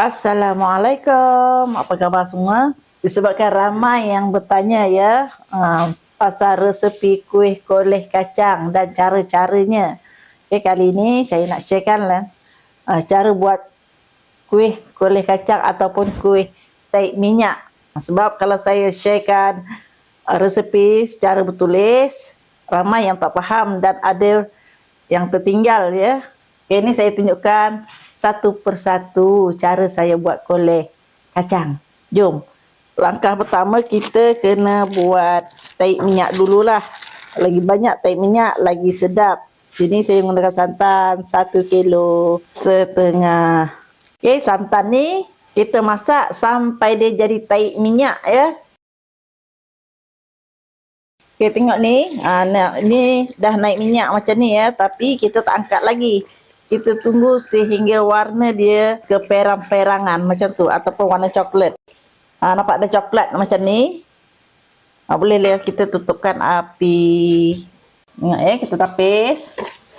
Assalamualaikum. Apa khabar semua? Disebabkan ramai yang bertanya ya uh, pasal resepi kuih koleh kacang dan cara-caranya. Okay, kali ini saya nak sharekan lah uh, cara buat kuih koleh kacang ataupun kuih taik minyak. Sebab kalau saya sharekan uh, resepi secara bertulis, ramai yang tak faham dan ada yang tertinggal ya. Okay, ini saya tunjukkan satu persatu cara saya buat koleh kacang. Jom. Langkah pertama kita kena buat taik minyak dululah. Lagi banyak taik minyak, lagi sedap. Sini saya menggunakan santan satu kilo setengah. Okey, santan ni kita masak sampai dia jadi taik minyak ya. Okey, tengok ni. Ha, ni dah naik minyak macam ni ya. Tapi kita tak angkat lagi kita tunggu sehingga warna dia ke perang-perangan macam tu ataupun warna coklat. Ha, nampak ada coklat macam ni. Ha, boleh lah kita tutupkan api. Ya, kita tapis.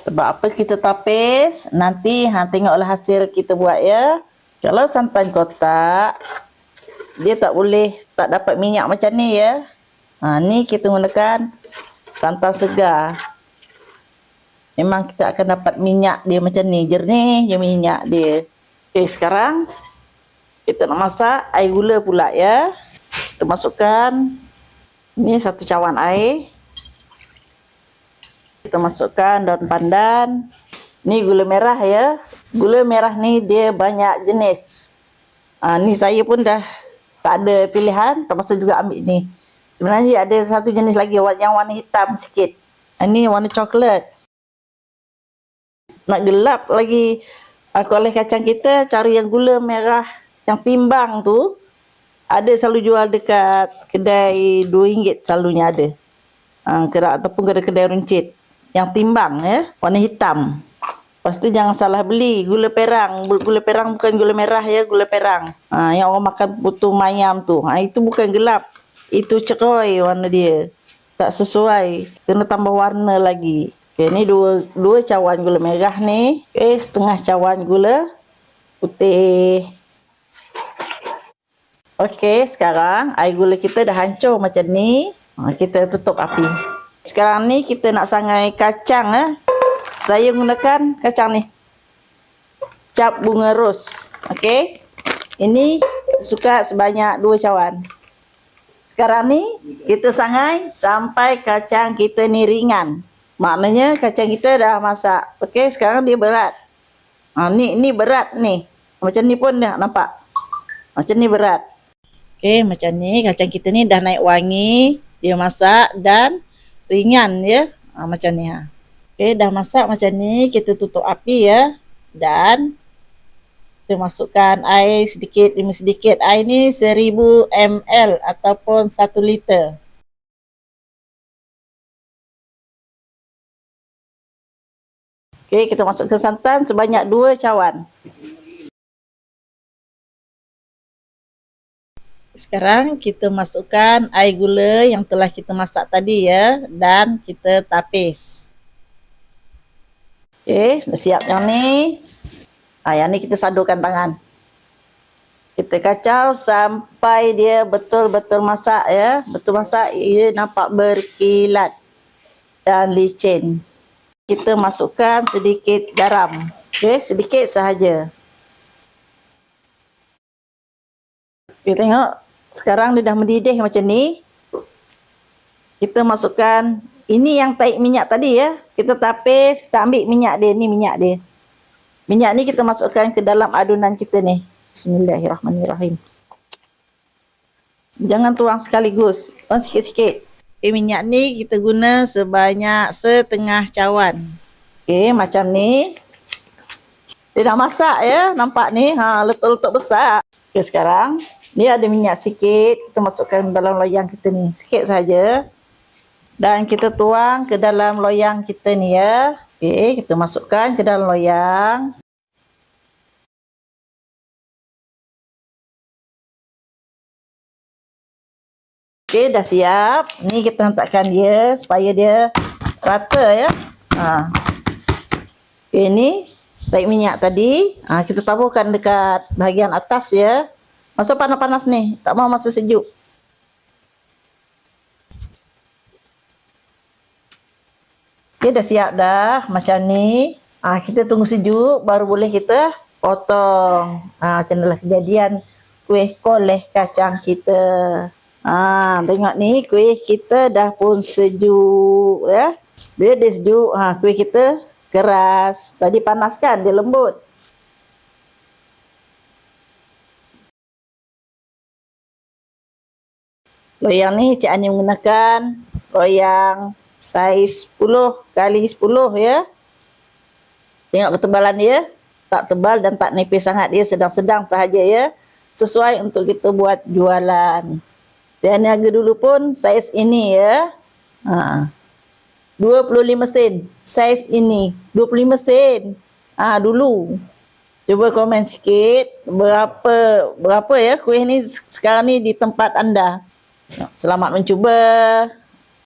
Sebab apa kita tapis, nanti ha, tengoklah hasil kita buat ya. Kalau santan kotak, dia tak boleh, tak dapat minyak macam ni ya. Ha, ni kita gunakan santan segar memang kita akan dapat minyak dia macam ni. Jernih je minyak dia. Okey sekarang kita nak masak air gula pula ya. Kita masukkan ni satu cawan air. Kita masukkan daun pandan. Ni gula merah ya. Gula merah ni dia banyak jenis. Ha, ni saya pun dah tak ada pilihan termasuk juga ambil ni. Sebenarnya ada satu jenis lagi yang warna hitam sikit. Ini ha, warna coklat nak gelap lagi. Uh, koleh kacang kita cari yang gula merah yang timbang tu ada selalu jual dekat kedai RM2 selalunya ada. Uh, kedai, ataupun kedai-kedai runcit. Yang timbang ya warna hitam. Lepas tu jangan salah beli. Gula perang. Gula perang bukan gula merah ya gula perang. Uh, yang orang makan putu mayam tu. Uh, itu bukan gelap. Itu ceroy warna dia. Tak sesuai. Kena tambah warna lagi Okey, ni dua dua cawan gula merah ni. Okey, setengah cawan gula putih. Okey, sekarang air gula kita dah hancur macam ni. Ha, kita tutup api. Sekarang ni kita nak sangai kacang eh. Saya gunakan kacang ni. Cap bunga ros. Okey. Ini suka sebanyak dua cawan. Sekarang ni kita sangai sampai kacang kita ni ringan. Maknanya kacang kita dah masak. Okey, sekarang dia berat. Ha, ni ni berat ni. Macam ni pun dah nampak. Macam ni berat. Okey, macam ni kacang kita ni dah naik wangi. Dia masak dan ringan ya. Ha, macam ni ha. Okey, dah masak macam ni. Kita tutup api ya. Dan kita masukkan air sedikit demi sedikit. Air ni 1000 ml ataupun 1 liter. Okey, kita masukkan santan sebanyak dua cawan. Sekarang kita masukkan air gula yang telah kita masak tadi ya dan kita tapis. Okey, dah siap yang ni. Ah, yang ni kita sadurkan tangan. Kita kacau sampai dia betul-betul masak ya. Betul masak, ia nampak berkilat dan licin kita masukkan sedikit garam. Okey, sedikit sahaja. Kita tengok sekarang dia dah mendidih macam ni. Kita masukkan ini yang taik minyak tadi ya. Kita tapis, kita ambil minyak dia, ni minyak dia. Minyak ni kita masukkan ke dalam adunan kita ni. Bismillahirrahmanirrahim. Jangan tuang sekaligus. Tuang sikit-sikit. Okay, minyak ni kita guna sebanyak setengah cawan. Okay, macam ni. Dia dah masak ya, nampak ni. Ha, letak-letak besar. Okay, sekarang ni ada minyak sikit. Kita masukkan dalam loyang kita ni. Sikit saja. Dan kita tuang ke dalam loyang kita ni ya. Okay, kita masukkan ke dalam loyang. Okey, dah siap. Ni kita letakkan dia supaya dia rata ya. Ha. Okey, ni tarik minyak tadi. Ha, kita taburkan dekat bahagian atas ya. Masa panas-panas ni, tak mau masa sejuk. Okay, dah siap dah macam ni. Ah, kita tunggu sejuk baru boleh kita potong. Ah, macam kejadian kuih koleh kacang kita. Ah, tengok ni kuih kita dah pun sejuk ya. Bila dia sejuk, ha, kuih kita keras. Tadi panas kan, dia lembut. Loyang ni Cik Ani menggunakan loyang saiz 10 kali 10 ya. Tengok ketebalan dia. Tak tebal dan tak nipis sangat. Dia sedang-sedang sahaja ya. Sesuai untuk kita buat jualan. Dan harga dulu pun saiz ini ya. Ha. 25 sen. Saiz ini 25 sen. Ah ha, dulu. Cuba komen sikit berapa berapa ya kuih ni sekarang ni di tempat anda. Selamat mencuba.